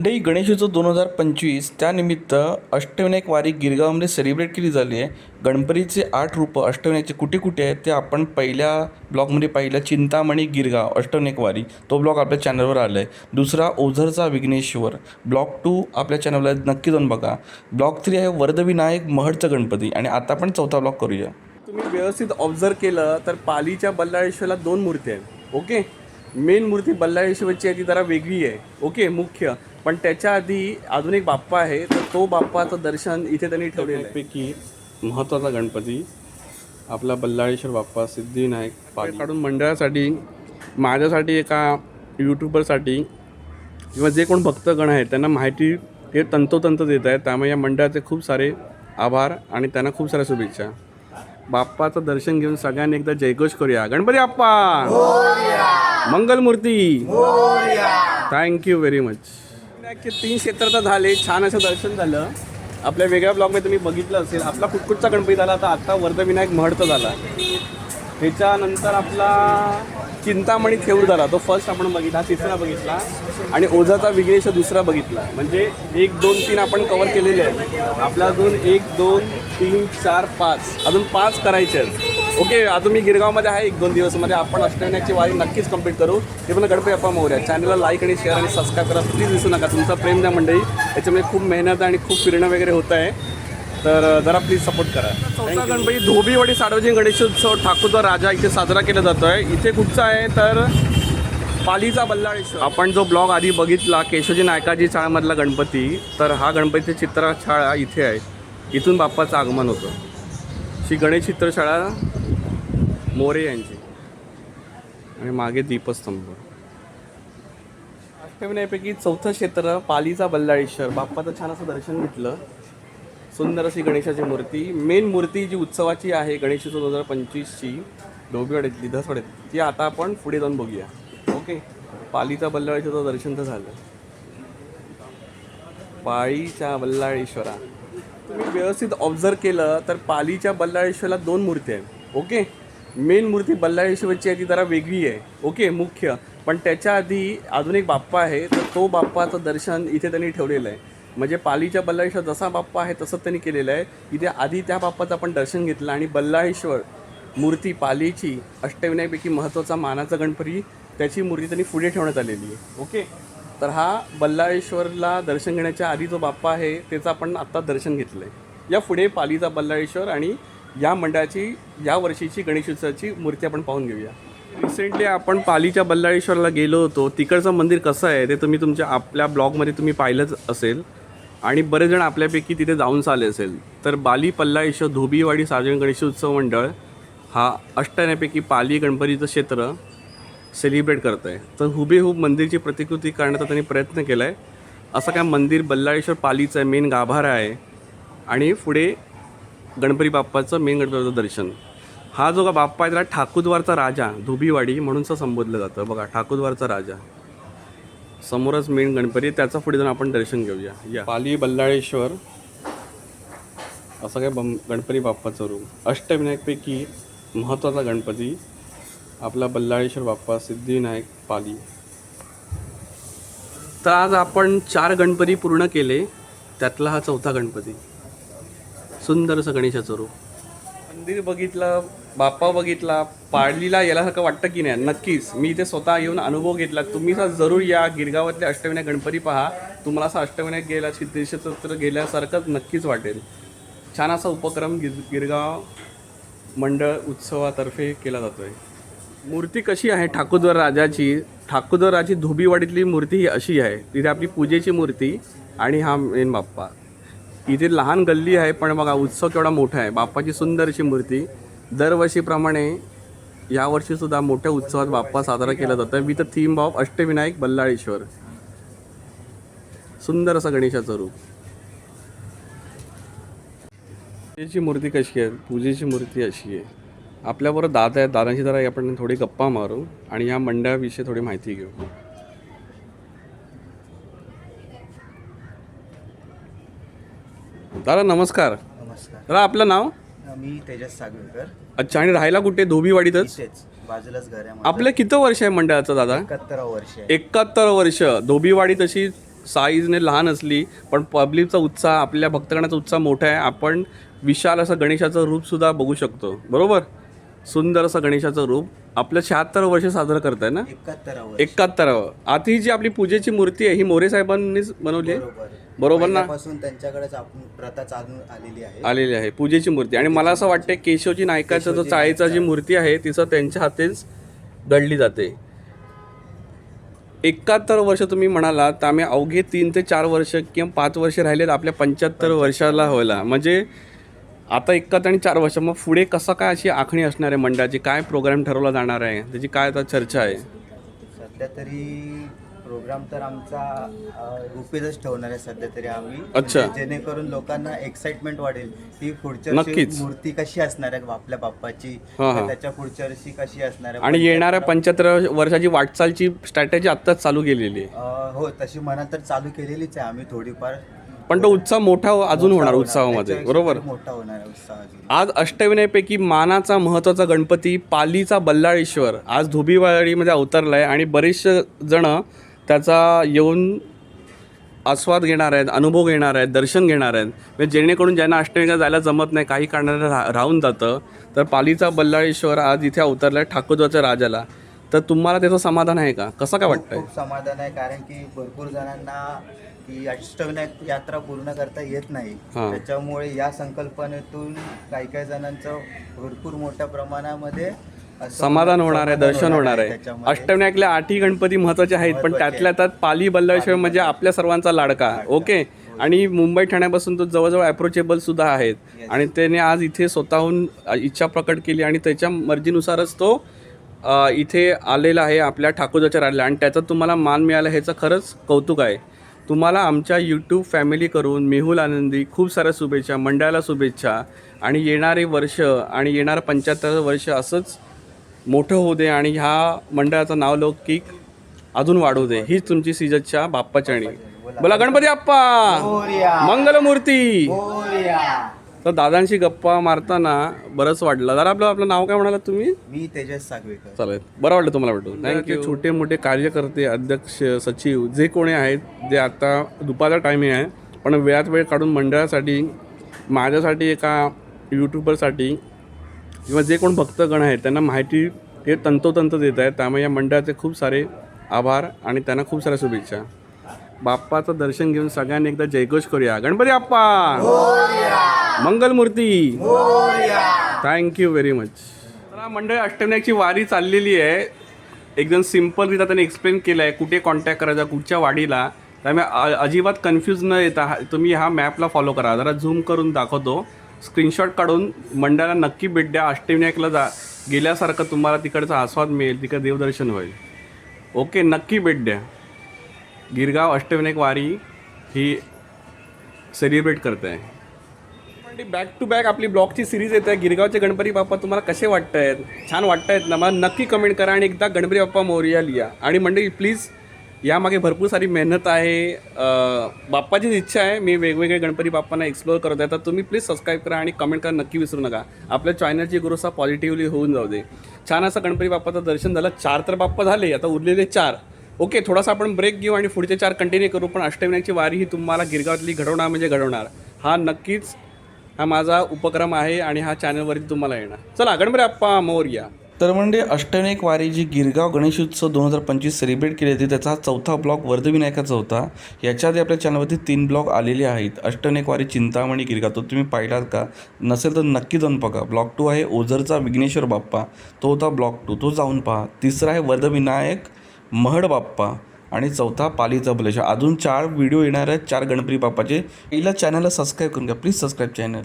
मंडई गणेशोत्सव दोन हजार पंचवीस त्यानिमित्त अष्टविनायक वारी गिरगावमध्ये सेलिब्रेट केली झाली आहे. गणपतीचे आठ रूपं अष्टविनायकचे कुठे कुठे आहेत ते आपण पहिल्या ब्लॉगमध्ये पाहिलं. चिंतामणी गिरगाव अष्टविनायक वारी. तो ब्लॉग आपल्या चॅनलवर आला आहे दुसरा ओझरचा विघ्नेश्वर. ब्लॉग टू आपल्या चॅनलला नक्की जाऊन बघा. ब्लॉग थ्री आहे वरदविनायक महडचा गणपती. आणि आता आपण चौथा ब्लॉग करूया. तुम्ही व्यवस्थित ऑब्झर्व केलं तर पालीच्या बल्लाळेश्वरला दोन मूर्ती आहेत. ओके? मेन मूर्ती बल्लाळेश्वरची आहे ती जरा वेगळी आहे. ओके? मुख्य. पण त्याच्या आधी अजून एक बाप्पा आहे तर तो बाप्पाचं दर्शन इथे त्यांनी ठेवलेलं आहे. पैकी महत्त्वाचा गणपती आपला बल्लाळेश्वर बाप्पा सिद्धिविनायक पाली काढून मंडळासाठी माझ्यासाठी एका यूट्यूबरसाठी किंवा जे कोण भक्तगण आहेत त्यांना माहिती हे तंतोतंत देत आहेत. त्यामुळे या मंडळाचे खूप सारे आभार आणि त्यांना खूप साऱ्या शुभेच्छा. बाप्पाचं दर्शन घेऊन सगळ्यांनी एकदा जयघोष करूया. Ganpati Bappa! Mangalmurti! Thank you very much विनायकचे तीन क्षेत्र तर झाले छान असं दर्शन झालं. आपल्या वेगळ्या ब्लॉगमध्ये तुम्ही बघितलं असेल आपला कुटकुटचा गणपती झाला तर आत्ता वर्धविनायक महडचा झाला. त्याच्यानंतर आपला चिंतामणी थेऊर झाला तो फर्स्ट आपण बघितला तिसरा बघितला आणि ओझाचा विघ्नेश दुसरा बघितला. म्हणजे एक दोन तीन आपण कवर केलेले आहेत. आपला अजून एक दोन तीन चार पाच अजून पाच करायचे आहेत. ओके अजून मी गिरगावमध्ये आहे एक दोन दिवसमध्ये आपण अष्टविनायकची वारी नक्कीच कंप्लीट करू. ते पण गणपती अप्पा मोर्या चॅनलला लाईक आणि शेअर आणि सबस्क्राईब करा. प्लीज विसरू नका. तुमचा प्रेम द्या मंडळी. याच्यामध्ये खूप मेहनत आणि खूप फिरणं वगैरे होत आहे. तर जरा प्लीज सपोर्ट करा. चौथा गणपती धोबीवाडी सार्वजनिक गणेशोत्सव ठाकूरचा राजा इथे साजरा केला जातोय. इथे कुठचा आहे? तर पालीचा बल्लाळेश्वर. आपण जो ब्लॉग आधी बघितला केशवजी नायकाजी चाळमधला गणपती तर हा गणपतीची चित्रशाळा इथे आहे. इथून बाप्पाचं आगमन होतं. श्री गणेश चित्रशाळा मोरे यांची. आणि मागे दीपस्तंभ. अष्टविनायपैकी चौथं क्षेत्र पालीचा बल्लाळेश्वर. बाप्पाचं छान असं दर्शन घेतलं. सुंदर अशी गणेशाची मूर्ती. मेन मूर्ती जी उत्सवाची आहे गणेश दोन हजार पंचवीसची डोबीवाड्यातली दसवाड्यात ती आता आपण पुढे जाऊन बघूया. ओके? पालीचा बल्लाळेश्वरचं दर्शन तर झालं. पाळीच्या बल्लाळेश्वरा. तुम्ही व्यवस्थित ऑब्झर्व केलं तर पालीच्या बल्लाळेश्वरला दोन मूर्ती आहेत. ओके? मेन मूर्ती बल्लाळेश्वरची आहे ती जरा वेगळी आहे. ओके मुख्य. पण त्याच्या आधी अजून एक बाप्पा आहे तर तो बाप्पाचं दर्शन इथे त्यांनी ठेवलेलं आहे. म्हणजे पालीच्या बल्लाळेश्वर जसा बाप्पा आहे तसंच त्यांनी केलेलं आहे. इथे आधी त्या बाप्पाचं आपण दर्शन घेतलं आणि बल्लाळेश्वर मूर्ती पालीची अष्टविनायपैकी महत्त्वाचा मानाचा गणपती त्याची मूर्ती त्यांनी पुढे ठेवण्यात आलेली आहे. ओके तर हा बल्लाळेश्वरला दर्शन घेण्याच्या आधी जो बाप्पा आहे त्याचं आपण आत्ता दर्शन घेतलं आहे या पुढे पालीचा बल्लाळेश्वर आणि या मंडळाची या वर्षीची गणेशोत्सवाची मूर्ती आपण पाहून घेऊया. रिसेंटली आपण पालीच्या बल्लाळेश्वरला गेलो होतो. तिकडचं मंदिर कसं आहे ते तुम्ही तुमच्या आपल्या ब्लॉगमध्ये तुम्ही पाहिलंच असेल. आणि बरेच जण आपल्यापैकी तिथे जाऊन आले असेल. तर बाली पल्लाळेश्वर धोबीवाडी सार्वजनिक गणेशोत्सव मंडळ हा अष्टण्यापैकी पाली गणपतीचं क्षेत्र सेलिब्रेट करत आहे तर हुबेहूब मंदिरची प्रतिकृती करण्याचा त्यांनी प्रयत्न केला आहे असं काय मंदिर बल्लाळेश्वर पालीचं आहे मेन गाभारा आहे. आणि पुढे गणपती बाप्पाचं मेन गणपतीचं दर्शन. हा जो का बाप्पा आहे त्याला ठाकूरद्वारचा राजा धुबीवाडी म्हणून असं संबोधलं जातं. बघा ठाकूरद्वारचा राजा. समोरच मेन गणपती त्याचा पुढे जाऊन आपण दर्शन घेऊया. या. पाली बल्लाळेश्वर असं काय बम गणपती बाप्पाचं रूप अष्टविनायकपैकी महत्त्वाचा गणपती आपला बल्लाळेश्वर बाप्पा सिद्धिविनायक पाली. तर आज आपण चार गणपती पूर्ण केले त्यातला हा चौथा गणपती. सुंदर असं गणेशाचं रूप मंदिर बघितलं बाप्पा बघितला पाळलीला याल्यासारखं वाटतं की नाही? नक्कीच. मी इथे स्वतः येऊन अनुभव घेतला. तुम्ही सुद्धा जरूर या. गिरगावातले अष्टविनायक गणपती पहा. तुम्हाला असं अष्टविनायक गेला सिद्धेश्वर गेल्यासारखंच नक्कीच वाटेल. छान असा उपक्रम गिर गिरगाव मंडळ उत्सवातर्फे केला जातो आहे मूर्ती कशी आहे ठाकूरद्वार राजाची? ठाकूरद्वार राजाची धोबीवाडीतली मूर्ती ही अशी आहे. तिथे आपली पूजेची मूर्ती आणि हा मेन बाप्पा. इथे लहान गल्ली आहे पण बघा उत्सव केवढा मोठा आहे. बाप्पाची सुंदर अशी मूर्ती. दरवर्षीप्रमाणे यावर्षीसुद्धा मोठ्या उत्सवात बाप्पा साजरा केला जातो. With theme of Ashtavinayak Ballaleshwar. सुंदर असं गणेशाचं रूप. पूजेची मूर्ती कशी आहे? पूजेची मूर्ती अशी आहे. आपल्याबरोबर दादा आहे दादांची जरा आपण थोडी गप्पा मारू आणि या मंडळाविषयी थोडी माहिती घेऊ. दादा नमस्कार. नमस्कार. दादा आपलं नाव? मी तेजस सागवेकर अच्छा आणि राहायला कुठे? धोबीवाडीतच? इथेच बाजूलाच घर आहे आपलं किती वर्ष आहे मंडळाचं दादा? एकाहत्तरावं वर्ष आहे. एकाहत्तर वर्ष. धोबीवाडी तशी साईजने लहान असली पण पब्लिकचा उत्साह आपल्या भक्तगणाचा उत्साह मोठा आहे. आपण विशाल असं गणेशाचं रूपसुद्धा बघू शकतो. बरोबर? सुंदर असं गणेशाचं रूप. आपलं शहात्तर वर्ष साजरं करताय ना? एकाहत्तरावर एकाहत्तरावं आता ही जी आपली पूजेची मूर्ती आहे ही मोरे साहेबांनीच बनवली आहे? बरोबर. बरोबर ना? पहिल्यापासून त्यांच्याकडेच आपण प्रथा चालून आलेली आहे. आलेली आहे. पूजेची मूर्ती. आणि मला असं वाटतं केशवजी नायकाचा जो चाळीचा जी मूर्ती आहे तिचं त्यांच्या हातेच दडली जाते. एकाहत्तर वर्ष तुम्ही म्हणाला तर आम्ही अवघे तीन ते चार वर्ष किंवा पाच वर्ष राहिलेत आपल्या पंच्याहत्तर वर्षाला व्हायला. म्हणजे आता एकाहत्तर आणि चार वर्ष. मग पुढे कसं काय अशी आखणी असणार आहे मंडळाची? काय प्रोग्राम ठरवला जाणार आहे? त्याची काय आता चर्चा आहे? सध्या तरी प्रोग्राम तर आमचा अं, रुपेतच ठेवणार आहे सध्या तरी आम्ही. अच्छा. म्हणजे जेणेकरून लोकांना एक्साइटमेंट वाढेल. की पुढच्या नक्कीच. मूर्ती कशी असणार आहे आपल्या बाप्पाची? हा, हा. त्याच्या पुढच्या वर्षी कशी असणार आहे? आणि येणाऱ्या पंच्याहत्तर वर्षाची वाटचालची स्ट्रॅटेजी आत्ताच चालू केलेली आहे. अं, हो तशी म्हणाल तर चालू केलेलीच आहे आम्ही थोडीफार. पण तो उत्साह मोठा अजून होणार उत्साहामध्ये त्याच्यापेक्षा बरोबर. मोठा होणार आहे उत्साह अजून. आज अष्टविनायपैकी मानाचा महत्त्वाचा गणपती पालीचा बल्लाळेश्वर. आज धोबीवाडीमध्ये अवतरला आहे आणि बरेचसे जण त्याचा येऊन आस्वाद घेणार आहेत अनुभव घेणार आहेत दर्शन घेणार आहेत. म्हणजे जेणेकरून ज्यांना अष्टविनायक जायला जमत नाही काही कारणाने रा राहून जातं. तर पालीचा बल्लाळेश्वर आज इथे अवतरला आहे ठाकूरच्या राजाला. तर तुम्हाला त्याचं समाधान आहे का? कसं काय खूप वाटतंय? खूप समाधान आहे कारण की भरपूर जणांना ही अष्टविनायक यात्रा पूर्ण करता येत नाही. त्याच्यामुळे या संकल्पनेतून काही काही जणांचं भरपूर मोठ्या प्रमाणामध्ये समाधान होणार आहे दर्शन होणार आहे. अष्टविनायकल्या आठही गणपती महत्त्वाचे आहेत पण त्यातल्या त्यात पाली बल्लाळेश्वर म्हणजे आपल्या सर्वांचा लाडका ओके? आणि मुंबई ठाण्यापासून तो जवळजवळ अप्रोचेबल सुद्धा आहेत. आणि त्याने आज इथे स्वतःहून इच्छा प्रकट केली आणि त्याच्या मर्जीनुसारच तो इथे आलेला आहे आपल्या ठाकूरच्या राहिला आणि त्याचा तुम्हाला मान मिळाला ह्याचं खरंच कौतुक आहे. तुम्हाला आमच्या यूट्यूब फॅमिली करून मेहुल आनंदी खूप साऱ्या शुभेच्छा मंडळाला शुभेच्छा. आणि येणारे वर्ष आणि येणारं पंच्याहत्तर वर्ष असंच मोठं होऊ दे आणि ह्या मंडळाचं नाव लौकिक अजून वाढवू दे. हीच तुमची सिजतच्या बाप्पाची बोला गणपती बाप्पा! मंगलमूर्ती! तर दादांशी गप्पा मारताना बरंच वाटलं जरा आपलं आपलं नाव काय म्हणाला तुम्ही? मी तेजस सागवेकर चालेल. बरं वाटलं तुम्हाला भेटून. थँक्यू छोटे मोठे कार्यकर्ते अध्यक्ष सचिव जे कोणी आहेत जे आता दुपारचा टायमिंग आहे पण वेळात वेळ काढून मंडळासाठी माझ्यासाठी एका यूट्यूबरसाठी किंवा जे कोण भक्तगण आहेत त्यांना माहिती हे तंतोतंत देत आहेत. त्यामुळे या मंडळाचे खूप सारे आभार आणि त्यांना खूप साऱ्या शुभेच्छा. बाप्पाचं दर्शन घेऊन सगळ्यांनी एकदा जयघोष करूया. गणपती आप्पा Mangalmurti! Thank you very much तर मंडळ अष्टविनायकची वारी चाललेली आहे. एकदम सिम्पलरित्या त्यांनी एक्सप्लेन केलं आहे कुठे कॉन्टॅक्ट करायचा कुठच्या वाडीला. त्यामुळे अ- अजिबात कन्फ्यूज न येता हा- तुम्ही हा मॅपला फॉलो करा. जरा झूम करून दाखवतो. स्क्रीनशॉट काढून मंडळाला नक्की भेट द्या. अष्टविनायकला जा. गेल्यासारखं तुम्हाला तिकडचा आस्वाद मिळेल तिकडे देवदर्शन होईल. ओके नक्की भेट द्या. गिरगाव अष्टविनायक वारी ही सेलिब्रेट करत आहे बॅक टू बॅक आपली ब्लॉगची सिरीज येते गिरगावचे गणपती बाप्पा तुम्हाला कसे वाटत आहेत छान वाटत आहेत ना? मला नक्की कमेंट करा आणि एकदा गणपती बाप्पा मोर्या लिहा आणि मंडळी प्लीज यामागे भरपूर सारी मेहनत आहे. बाप्पाचीच इच्छा आहे. मी वेगवेगळे गणपती बाप्पांना एक्सप्लोअर करत आहे. तर तुम्ही प्लीज सबस्क्राईब करा आणि कमेंट करा. नक्की विसरू नका. आपल्या चॅनलची ग्रोसा पॉझिटिव्हली होऊन जाऊ दे. छान असं गणपती बाप्पाचं दर्शन झालं. चार तर बाप्पा झाले. आता उरलेले चार. ओके थोडासा आपण ब्रेक घेऊ आणि पुढचे चार कंटिन्यू करू. पण अष्टविनायकची वारी ही तुम्हाला गिरगावातली घडवणार म्हणजे घडवणार. हा नक्कीच हा माझा उपक्रम आहे आणि हा चॅनलवरती तुम्हाला येणार. चला गणपती बाप्पा मोरया. तर म्हणजे अष्टविनायक वारी जी गिरगाव गणेशोत्सव दोन हजार पंचवीस सेलिब्रेट केली होती त्याचा हा चौथा ब्लॉक वर्धविनायकाचा होता. याच्या आधी आपल्या चॅनलवरती तीन ब्लॉक आलेले आहेत. अष्टविनायक वारी चिंतामणी गिरगाव तो तुम्ही पाहिलात का? नसेल तर नक्की जाऊन बघा. ब्लॉक टू आहे ओझरचा विघ्नेश्वर बाप्पा तो होता ब्लॉक टू. तो जाऊन पहा. तिसरा आहे वर्धविनायक महड बाप्पा आणि चौथा पालीचा बलेश्वर अजून चार व्हिडिओ येणार आहेत. चार गणपती बाप्पाचे. पहिला चॅनलला सबस्क्राईब करून घ्या. Please subscribe channel